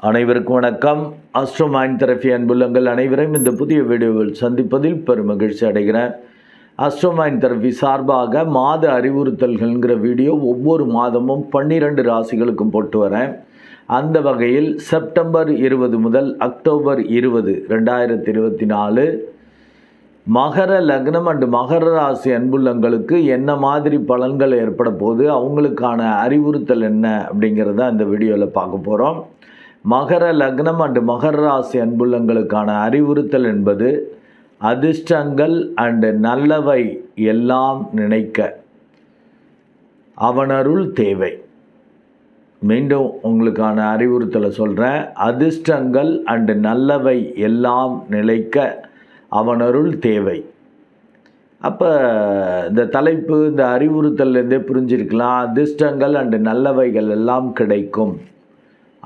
அனைவருக்கும் வணக்கம். அஸ்ட்ரோமாயின் தெரபி அன்புள்ளங்கள் அனைவரையும் இந்த புதிய வீடியோவில் சந்திப்பதில் பெரும் மகிழ்ச்சி அடைகிறேன் அஸ்ட்ரோமாயின் தெரபி சார்பாக மாத அறிவுறுத்தல்கள்ங்கிற வீடியோ ஒவ்வொரு மாதமும் பன்னிரண்டு ராசிகளுக்கும் போட்டு வரேன். அந்த வகையில் செப்டம்பர் இருபது முதல் அக்டோபர் இருபது ரெண்டாயிரத்தி இருபத்தி நாலு மகர லக்னம் அண்டு மகர ராசி அன்புள்ளங்களுக்கு என்ன மாதிரி பலன்கள் ஏற்பட போகுது அவங்களுக்கான அறிவுறுத்தல் என்ன அப்படிங்கிறத இந்த வீடியோவில் பார்க்க போகிறோம் மகர லக்னம் அண்டு மகர ராசி அன்புள்ளங்களுக்கான அறிவுறுத்தல் என்பது அதிர்ஷ்டங்கள் அண்டு நல்லவை எல்லாம் நினைக்க அவனருள் தேவை. மீண்டும் உங்களுக்கான அறிவுறுத்தலை சொல்கிறேன் அதிர்ஷ்டங்கள் அண்டு நல்லவை எல்லாம் நிலைக்க அவனருள் தேவை. அப்போ இந்த தலைப்பு இந்த அறிவுறுத்தல்லேருந்தே புரிஞ்சிருக்கலாம். அதிர்ஷ்டங்கள் அண்டு நல்லவைகள் எல்லாம் கிடைக்கும்.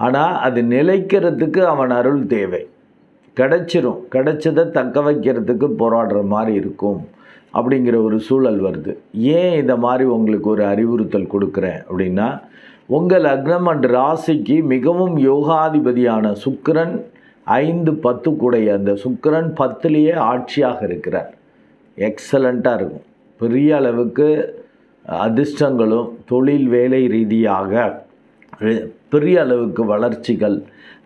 ஆனால் அது நிலைக்கிறதுக்கு அவன் அருள் தேவை. கிடச்சிரும். கிடைச்சதை தக்க வைக்கிறதுக்கு போராடுற மாதிரி இருக்கும் அப்படிங்கிற ஒரு சூழல் வருது. ஏன் இதை மாதிரி உங்களுக்கு ஒரு அறிவுறுத்தல் கொடுக்குறேன் அப்படின்னா உங்கள் லக்னம் அண்ட் ராசிக்கு மிகவும் யோகாதிபதியான சுக்கரன் ஐந்து பத்து கூடைய அந்த சுக்கரன் பத்துலேயே ஆட்சியாக இருக்கிறார். எக்ஸலண்ட்டாக இருக்கும். பெரிய அளவுக்கு அதிர்ஷ்டங்களும் தொழில் வேலை ரீதியாக பெரிய அளவுக்கு வளர்ச்சிகள்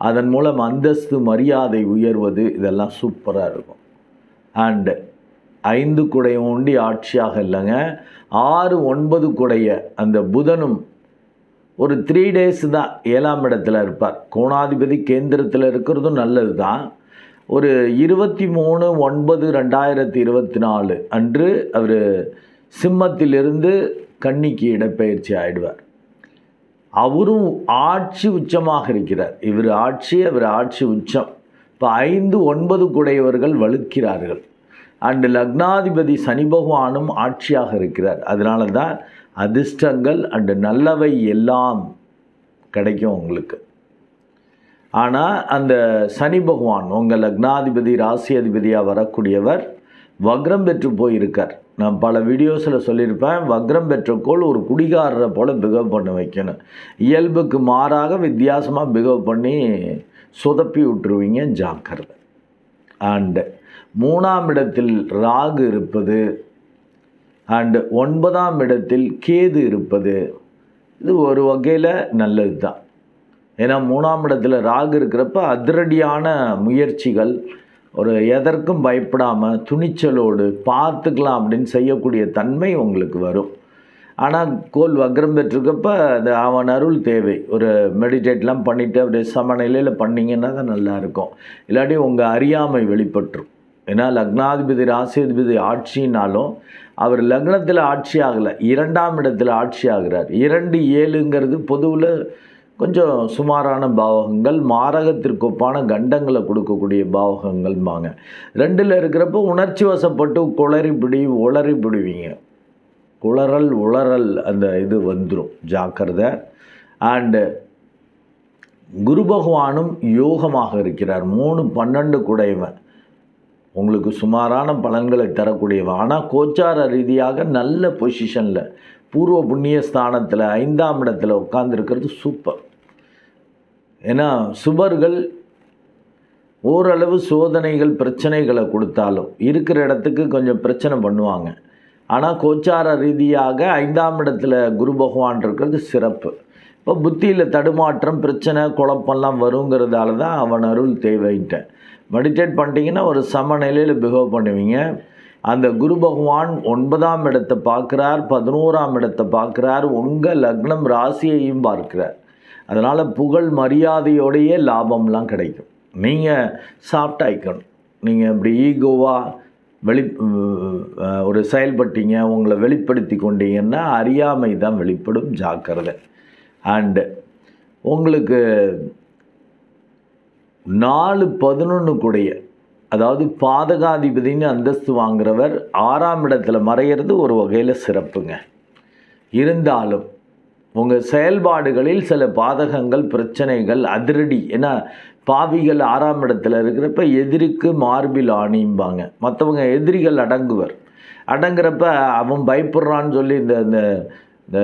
அதன் மூலம் அந்தஸ்து மரியாதை உயர்வது இதெல்லாம் சூப்பராக இருக்கும். அண்டு ஐந்து குடைய ஒண்டி ஆட்சியாக இல்லைங்க ஆறு ஒன்பது குடைய அந்த புதனும் ஒரு த்ரீ டேஸ் தான் ஏழாம் இடத்துல இருப்பார். கோணாதிபதி கேந்திரத்தில் இருக்கிறதும் நல்லது தான் ஒரு இருபத்தி மூணு ஒன்பது ரெண்டாயிரத்தி இருபத்தி நாலு அன்று அவர் சிம்மத்திலிருந்து கன்னிக்கு இடப்பெயர்ச்சி ஆயிடுவார். அவரும் ஆட்சி உச்சமாக இருக்கிறார். இவர் ஆட்சி அவர் ஆட்சி உச்சம். இப்போ ஐந்து ஒன்பது குடையவர்கள் வலுக்கிறார்கள். அண்டு லக்னாதிபதி சனி பகவானும் ஆட்சியாக இருக்கிறார். அதனால தான் அதிர்ஷ்டங்கள் அண்டு நல்லவை எல்லாம் கிடைக்கும் உங்களுக்கு. ஆனால் அந்த சனி பகவான் உங்கள் லக்னாதிபதி ராசி அதிபதியாக வரக்கூடியவர் வக்ரம் பெற்று போயிருக்கார். நான் பல வீடியோஸில் சொல்லியிருப்பேன் வக்ரம் பெற்ற கோள் ஒரு குடிகாரரை போல் பிகவ் பண்ண வைக்கணும். இயல்புக்கு மாறாக வித்தியாசமாக பிகவ் பண்ணி சொதப்பி விட்டுருவீங்க ஜாக்கிரதை. அண்டு மூணாம் இடத்தில் ராகு இருப்பது அண்டு ஒன்பதாம் இடத்தில் கேது இருப்பது இது ஒரு வகையில் நல்லது தான் ஏன்னா மூணாம் இடத்துல ராகு இருக்கிறப்ப அதிரடியான முயற்சிகள் ஒரு எதற்கும் பயப்படாமல் துணிச்சலோடு பார்த்துக்கலாம் அப்படின்னு செய்யக்கூடிய தன்மை உங்களுக்கு வரும். ஆனால் கோல் வக்ரம் பெற்றிருக்கப்ப அது அவன் அருள் தேவை. ஒரு மெடிடேட்லாம் பண்ணிவிட்டு அப்படியே சமநிலையில் பண்ணிங்கன்னா தான் நல்லாயிருக்கும் இல்லாட்டி உங்கள் அறியாமை வெளிப்பட்டுரும். ஏன்னா லக்னாதிபதி ராசியாதிபதி ஆட்சினாலும் அவர் லக்னத்தில் ஆட்சி ஆகலை. இரண்டாம் இடத்தில் ஆட்சி ஆகிறார். இரண்டு ஏழுங்கிறது பொதுவில் கொஞ்சம் சுமாரான பாவகங்கள் மாரகத்திற்கு ஒப்பான கண்டங்களை கொடுக்கக்கூடிய பாவகங்கள்பாங்க ரெண்டில் இருக்கிறப்போ உணர்ச்சி வசப்பட்டு குளறி பிடி உளறி பிடிவீங்க குளறல் உளறல் அந்த இது வந்துடும் ஜாக்கிரதை. அண்டு குரு பகவானும் யோகமாக இருக்கிறார். மூணு பன்னெண்டு குடைவன் உங்களுக்கு சுமாரான பலன்களை தரக்கூடியவன். ஆனால் கோச்சார ரீதியாக நல்ல பொசிஷனில் பூர்வ புண்ணிய ஸ்தானத்தில் ஐந்தாம் இடத்துல உட்காந்துருக்கிறது சூப்பர். ஏன்னா சுபர்கள் ஓரளவு சோதனைகள் பிரச்சனைகளை கொடுத்தாலும் இருக்கிற இடத்துக்கு கொஞ்சம் பிரச்சனை பண்ணுவாங்க. ஆனால் கோச்சார ரீதியாக ஐந்தாம் இடத்துல குரு பகவான் இருக்கிறது சிறப்பு. இப்போ புத்தியில் தடுமாற்றம் பிரச்சனை குழப்பம்லாம் வருங்கிறதால தான் அவன் அருள் தேவைன்ட்டேன். மெடிடேட் பண்ணிட்டீங்கன்னா ஒரு சமநிலையில் பிஹேவ் பண்ணுவீங்க. அந்த குரு பகவான் ஒன்பதாம் இடத்தை பார்க்குறார் பதினோராம் இடத்தை பார்க்குறார் உங்கள் லக்னம் ராசியையும் பார்க்குறார். அதனால் புகழ் மரியாதையோடையே லாபம்லாம் கிடைக்கும். நீங்கள் சாஃப்டாகிக்கணும் நீங்கள் இப்படி ஈகோவாக வெளி ஒரு செயல்பட்டீங்க உங்களை வெளிப்படுத்தி கொண்டீங்கன்னா அறியாமை தான் வெளிப்படும் ஜாக்கிரதை. அண்டு உங்களுக்கு நாலு பதினொன்று கூடைய அதாவது பாதகாதிபதினு அந்தஸ்து வாங்குறவர் ஆறாம் இடத்துல மறையிறது ஒரு வகையில் சிறப்புங்க. இருந்தாலும் உங்கள் செயல்பாடுகளில் சில பாதகங்கள் பிரச்சனைகள் அதிரடி ஏன்னா பாவிகள் ஆறாம் இடத்துல இருக்கிறப்ப எதிரிக்கு மார்பில் ஆணியும்பாங்க மற்றவங்க எதிரிகள் அடங்குவர். அடங்குறப்ப அவன் பயப்படுறான்னு சொல்லி இந்த இந்த இந்த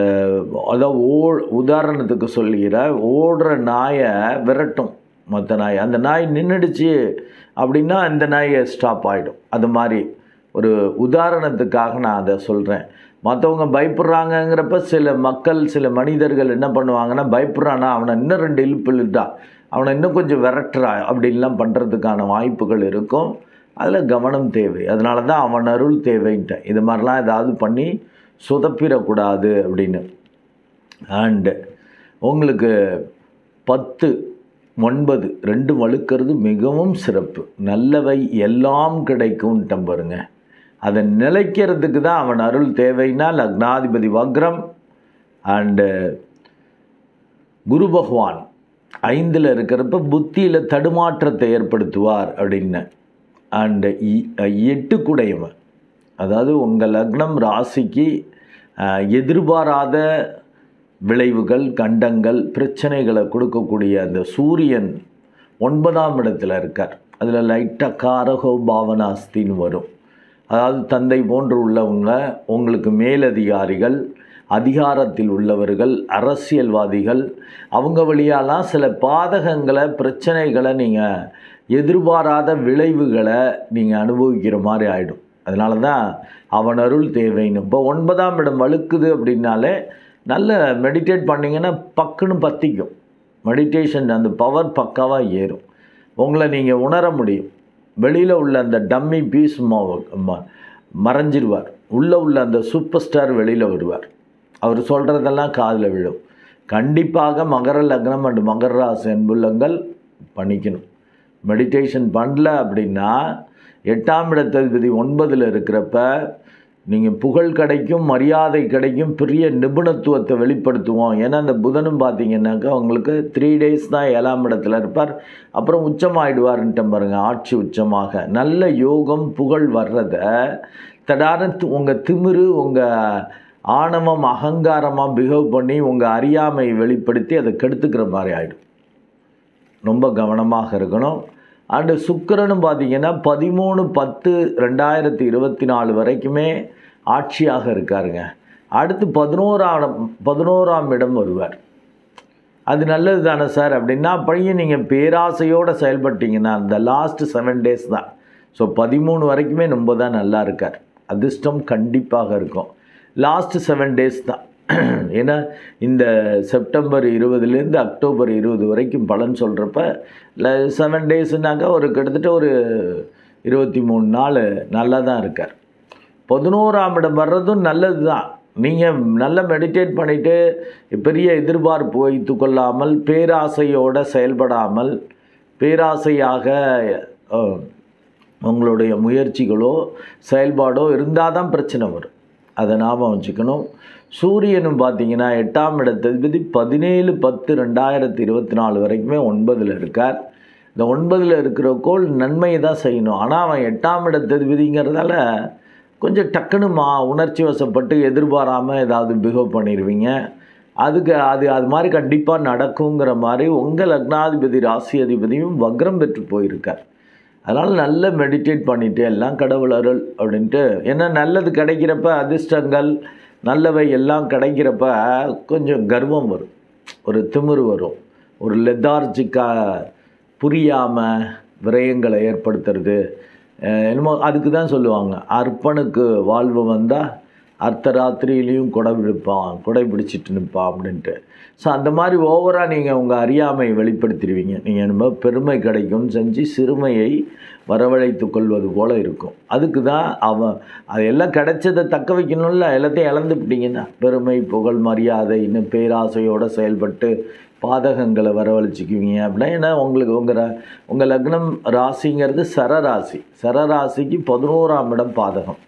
அதாவது ஓ உதாரணத்துக்கு சொல்லுகிற ஓடுற நாயை விரட்டும். மற்ற நாய். அந்த நாய் நின்றுடுச்சு அப்படின்னா அந்த நாயை ஸ்டாப் ஆகிடும் அது மாதிரி ஒரு உதாரணத்துக்காக நான் அதை சொல்கிறேன் மற்றவங்க பயப்படுறாங்கங்கிறப்ப சில மக்கள் சில மனிதர்கள் என்ன பண்ணுவாங்கன்னா பயப்படுறானா அவனை இன்னும் ரெண்டு இழுப்பு இழுட்டா அவனை இன்னும் கொஞ்சம் விரட்டுறா அப்படின்லாம் பண்ணுறதுக்கான வாய்ப்புகள் இருக்கும். அதில் கவனம் தேவை. அதனால தான் அவன் அருள் தேவைன்ட்டேன். இது மாதிரிலாம் ஏதாவது பண்ணி சொதப்பிடக்கூடாது அப்படின்னு. அண்டு உங்களுக்கு பத்து ஒன்பது. ரெண்டு வழுக்கிறது மிகவும் சிறப்பு. நல்லவை எல்லாம் கிடைக்கும்ட்டம் பாருங்க. அதை நிலைக்கிறதுக்கு தான் அவன் அருள் தேவைன்னா லக்னாதிபதி வக்ரம் அண்டு குரு பகவான் ஐந்தில் இருக்கிறப்ப புத்தியில் தடுமாற்றத்தை ஏற்படுத்துவார் அப்படின்னு. அண்டு எட்டு குடையவன் அதாவது உங்கள் லக்னம் ராசிக்கு எதிர்பாராத விளைவுகள் கண்டங்கள் பிரச்சனைகளை கொடுக்கக்கூடிய அந்த சூரியன் ஒன்பதாம் இடத்துல இருக்கார். அதில் லைட்டாக காரகோ பாவனாஸ்தின்னு வரும். அதாவது தந்தை போன்று உள்ளவங்க உங்களுக்கு மேலதிகாரிகள் அதிகாரத்தில் உள்ளவர்கள் அரசியல்வாதிகள் அவங்க வழியாலாம் சில பாதகங்களை பிரச்சனைகளை நீங்கள் எதிர்பாராத விளைவுகளை நீங்கள் அனுபவிக்கிற மாதிரி ஆகிடும் அதனால தான் அவன் அருள் தேவைன்னு. இப்போ ஒன்பதாம் இடம் வழுக்குது அப்படின்னாலே நல்ல மெடிடேட் பண்ணிங்கன்னா பக்குன்னு பற்றிக்கும் மெடிடேஷன் அந்த பவர் பக்காவாக ஏறும். உங்களை நீங்கள் உணர முடியும். வெளியில் உள்ள அந்த டம்மி பீஸ் மறைஞ்சிருவார். உள்ளே உள்ள அந்த சூப்பர் ஸ்டார் வெளியில் வருவார். அவர் சொல்கிறதெல்லாம் காதில் விழும். கண்டிப்பாக மகர லக்னம் அண்ட் மகர ராசி அன்புள்ளங்கள் பண்ணிக்கணும் மெடிடேஷன் பண்ணல அப்படின்னா எட்டாம் இடத்ததிபதி ஒன்பதில் இருக்கிறப்ப நீங்கள் புகழ் கிடைக்கும் மரியாதை கிடைக்கும் பெரிய நிபுணத்துவத்தை வெளிப்படுத்துவோம். ஏன்னா அந்த புதனும் பார்த்தீங்கன்னாக்கா உங்களுக்கு த்ரீ டேஸ் தான் ஏழாம் இடத்துல இருப்பார். அப்புறம் உச்சமாயிடுவார்ன்ட்டு பாருங்கள் ஆட்சி உச்சமாக. நல்ல யோகம் புகழ் வர்றத தடார உங்கள் திமிரு உங்கள் ஆணவம் அகங்காரமாக பிஹேவ் பண்ணி உங்கள் அறியாமை வெளிப்படுத்தி அதை கெடுத்துக்கிற மாதிரி ஆகிடும் ரொம்ப கவனமாக இருக்கணும். அண்டு சுக்கிரனும் பார்த்தீங்கன்னா பதிமூணு பத்து ரெண்டாயிரத்தி இருபத்தி நாலு வரைக்குமே ஆட்சியாக இருக்காருங்க. அடுத்து பதினோராம் பதினோராம் இடம் வருவார். அது நல்லது தானே சார்? அப்படின்னா அப்படியும் நீங்கள் பேராசையோடு செயல்பட்டீங்கன்னா அந்த லாஸ்ட் செவன் டேஸ் தான். ஸோ பதிமூணு வரைக்குமே ரொம்ப தான் நல்லா இருக்கார். அதிர்ஷ்டம் கண்டிப்பாக இருக்கும். லாஸ்ட்டு செவன் டேஸ் தான். ஏன்னா இந்த செப்டம்பர் இருபதுலேருந்து அக்டோபர் இருபது வரைக்கும் பலன் சொல்கிறப்ப செவன் டேஸ்னாக்கா ஒரு கிட்டத்தட்ட ஒரு இருபத்தி மூணு நாள் நல்லா தான் இருக்கார். பதினோராம் இடம் வர்றதும் நல்லது தான் நீங்கள் நல்லா மெடிடேட் பண்ணிவிட்டு பெரிய எதிர்பார்ப்பு வைத்து கொள்ளாமல் பேராசையோடு செயல்படாமல் பேராசையாக உங்களுடைய முயற்சிகளோ செயல்பாடோ இருந்தால் தான் பிரச்சனை வரும். அதை ஞாபகம் வச்சுக்கணும். சூரியனும் பார்த்தீங்கன்னா எட்டாம் இடத்ததிபதி பதினேழு பத்து ரெண்டாயிரத்தி இருபத்தி நாலு வரைக்குமே ஒன்பதில் இருக்கார். இந்த ஒன்பதில் இருக்கிற கோள் நன்மையை தான் செய்யணும். ஆனால் அவன் எட்டாம் இடத்ததிபதிங்கிறதால கொஞ்சம் டக்குன்னு மா உணர்ச்சி வசப்பட்டு எதிர்பாராமல் ஏதாவது பிஹேவ் பண்ணிடுவீங்க அதுக்கு அது அது மாதிரி கண்டிப்பாக நடக்குங்கிற மாதிரி உங்கள் லக்னாதிபதி ராசி அதிபதியும் வக்ரம் பெற்று போயிருக்கார். அதனால் நல்ல மெடிடேட் பண்ணிவிட்டு எல்லாம் கடவுள் அருள் அப்படின்ட்டு ஏன்னா நல்லது கிடைக்கிறப்ப அதிர்ஷ்டங்கள் நல்லவை எல்லாம் கிடைக்கிறப்ப கொஞ்சம் கர்வம் வரும். ஒரு திமிரு வரும். ஒரு லெத்தார்ஜிக்காக புரியாமல் விரயங்களை ஏற்படுத்துறது. என்னமோ அதுக்கு தான் சொல்லுவாங்க அர்ப்பனுக்கு வாழ்வு வந்தால் அர்த்தராத்திரியிலையும் கொடை பிடிப்பான் கொடை பிடிச்சிட்டு நிற்பான் அப்படின்ட்டு. ஸோ அந்த மாதிரி ஓவராக நீங்கள் உங்கள் அறியாமையை வெளிப்படுத்திடுவீங்க. நீங்கள் என்னமோ பெருமை கிடைக்கும் செஞ்சு சிறுமையை வரவழைத்து கொள்வது போல் இருக்கும். அதுக்கு தான் அவன் அது எல்லாம் கிடைச்சதை தக்க வைக்கணும்ல. எல்லாத்தையும் இழந்துப்பிட்டீங்கன்னா பெருமை புகழ் மரியாதை இன்னும் பேராசையோடு செயல்பட்டு பாதகங்களை வரவழைச்சிக்குவீங்க அப்படின்னா ஏன்னா உங்களுக்கு உங்கள் ர- உங்கள் லக்னம் ராசிங்கிறது சரராசி. சரராசிக்கு பதினோராம் இடம் பாதகம்.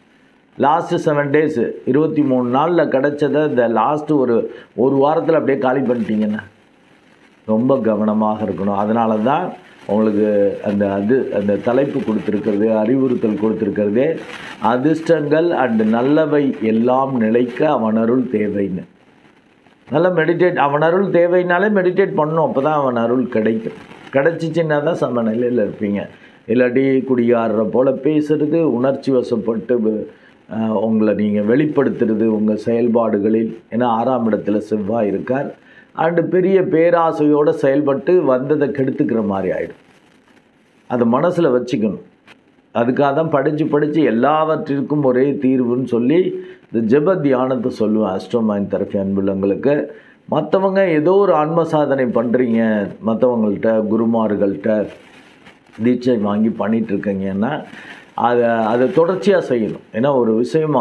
லாஸ்ட்டு செவன் டேஸு இருபத்தி மூணு நாளில் கிடைச்சதை இந்த லாஸ்ட்டு ஒரு ஒரு வாரத்தில் அப்படியே காலி பண்ணிட்டீங்கன்னா ரொம்ப கவனமாக இருக்கணும். அதனால தான் உங்களுக்கு அந்த அது அந்த தலைப்பு கொடுத்துருக்கிறது அறிவுறுத்தல் கொடுத்துருக்கிறதே. அதிர்ஷ்டங்கள் அண்டு நல்லவை எல்லாம் நிலைக்க அவனருள் தேவைன்னு. நல்லா மெடிடேட் அவன் அருள் தேவைனாலே மெடிடேட் பண்ணணும் அப்போ தான் அவன் அருள் கிடைக்கும். கிடைச்சிச்சின்னா தான் சமநிலையில் இருப்பீங்க. இல்லாட்டி குடிகாரரை போல் பேசுறது உணர்ச்சி வசப்பட்டு உங்களை நீங்கள் வெளிப்படுத்துறது உங்கள் செயல்பாடுகளில். ஏன்னா ஆறாம் இடத்துல செவ்வாய் இருக்கார். அண்டு பெரிய பேராசையோடு செயல்பட்டு வந்ததை கெடுத்துக்கிற மாதிரி ஆகிடும் அதை மனசில் வச்சுக்கணும். அதுக்காக தான் படித்து படித்து எல்லாவற்றிற்கும் ஒரே தீர்வுன்னு சொல்லி இந்த ஜெப தியானத்தை சொல்லுவேன். அஸ்ட்ரோமைன் தரப்பி அன்புள்ளங்களுக்கு மற்றவங்க ஏதோ ஒரு ஆன்ம சாதனை பண்ணுறீங்க மற்றவங்கள்ட்ட குருமார்கள்ட்ட தீட்சை வாங்கி பண்ணிகிட்ருக்கீங்கன்னா அதை அதை தொடர்ச்சியாக செய்யணும். ஏன்னா ஒரு விஷயம்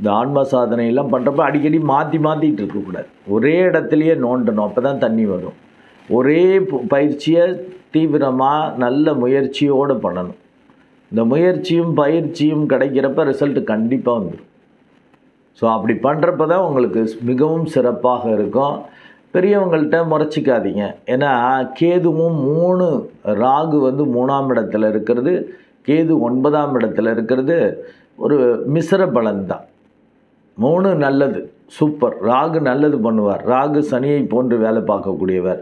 இந்த ஆன்ம சாதனையெல்லாம் பண்ணுறப்ப அடிக்கடி மாற்றி மாற்றிட்டு இருக்கக்கூடாது ஒரே இடத்துலையே நோண்டணும். அப்போ தான் தண்ணி வரும். ஒரே பயிற்சியை தீவிரமாக நல்ல முயற்சியோடு பண்ணணும். இந்த முயற்சியும் பயிற்சியும் கிடைக்கிறப்ப ரிசல்ட் கண்டிப்பாக வந்துடும் ஸோ அப்படி பண்ணுறப்ப தான் உங்களுக்கு மிகவும் சிறப்பாக இருக்கும். பெரியவங்கள்ட்ட முறைச்சிக்காதீங்க. ஏன்னா கேதுவும் மூணு ராகு வந்து மூணாம் இடத்துல இருக்கிறது. கேது ஒன்பதாம் இடத்துல இருக்கிறது ஒரு மிஸ்ர பலன்தான். மூணு நல்லது சூப்பர். ராகு நல்லது பண்ணுவார். ராகு சனியை போன்று வேலை பார்க்கக்கூடியவர்.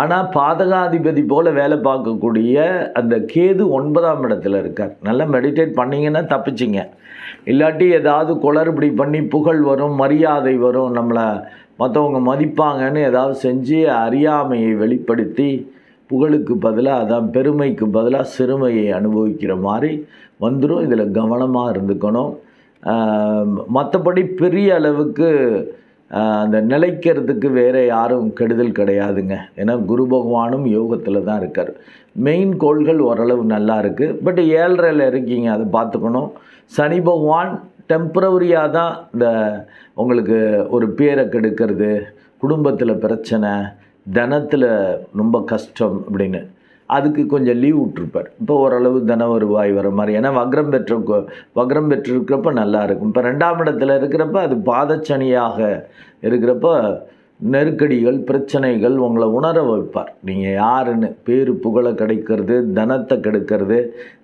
ஆனால் பாதகாதிபதி போல் வேலை பார்க்கக்கூடிய அந்த கேது ஒன்பதாம் இடத்துல இருக்கார். நல்லா மெடிடேட் பண்ணிங்கன்னா தப்பிச்சிங்க. இல்லாட்டி ஏதாவது குளறுபடி பண்ணி புகழ் வரும் மரியாதை வரும் நம்மளை மற்றவங்க மதிப்பாங்கன்னு ஏதாவது செஞ்சு அறியாமையை வெளிப்படுத்தி புகழுக்கு பதிலாக அதான் பெருமைக்கு பதிலாக சிறுமையை அனுபவிக்கிற மாதிரி வந்துடும் இதில் கவனமாக இருந்துக்கணும். மற்றபடி பெரிய அளவுக்கு அந்த நிலைக்கிறதுக்கு வேறு யாரும் கெடுதல் கிடையாதுங்க. ஏன்னா குரு பகவானும் யோகத்தில் தான் இருக்கார். மெயின் கோள்கள் ஓரளவு நல்லா இருக்குது பட் ஏழரையில் இருக்கீங்க அதை பார்த்துக்கணும். சனி பகவான் டெம்பரவரியாக தான் இந்த உங்களுக்கு ஒரு பேரை கெடுக்கிறது குடும்பத்தில் பிரச்சனை தனத்தில் ரொம்ப கஷ்டம் அப்படின்னு. அதுக்கு கொஞ்சம் லீவ் விட்ருப்பார் இப்போ ஓரளவு தன வருவாய் வர மாதிரி. ஏன்னா வக்ரம் பெற்ற வக்ரம் பெற்றிருக்கிறப்ப நல்லா இருக்கும். இப்போ ரெண்டாம் இடத்துல இருக்கிறப்ப அது பாதச்சனியாக இருக்கிறப்ப நெருக்கடிகள் பிரச்சனைகள் உங்களை உணர வைப்பார். நீங்கள் யாருன்னு பேரு புகழை கிடைக்கிறது தனத்தை கெடுக்கிறது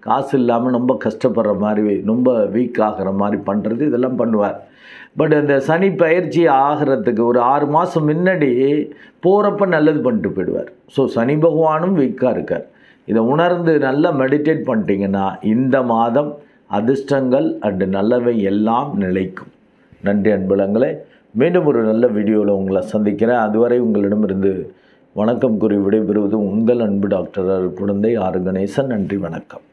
காசு இல்லாமல் ரொம்ப கஷ்டப்படுற மாதிரி ரொம்ப வீக் ஆகிற மாதிரி பண்ணுறது இதெல்லாம் பண்ணுவார். பட் அந்த சனி பயிற்சி ஆகிறதுக்கு ஒரு ஆறு மாதம் முன்னாடி போகிறப்ப நல்லது பண்ணிட்டு போயிடுவார். ஸோ சனி பகவானும் வீக்காக இருக்கார். இதை உணர்ந்து நல்லா மெடிடேட் பண்ணிட்டீங்கன்னா இந்த மாதம் அதிர்ஷ்டங்கள் அண்டு நல்லவை எல்லாம் நிலைக்கும். நன்றி அன்புலங்களே. மீண்டும் ஒரு நல்ல வீடியோவில் உங்களை சந்திக்கிறேன். அதுவரை உங்களிடமிருந்து வணக்கம் கூறி விடைபெறுவது உங்கள் அன்பு டாக்டர் குழந்தை ஆர் கணேசன் நன்றி வணக்கம்.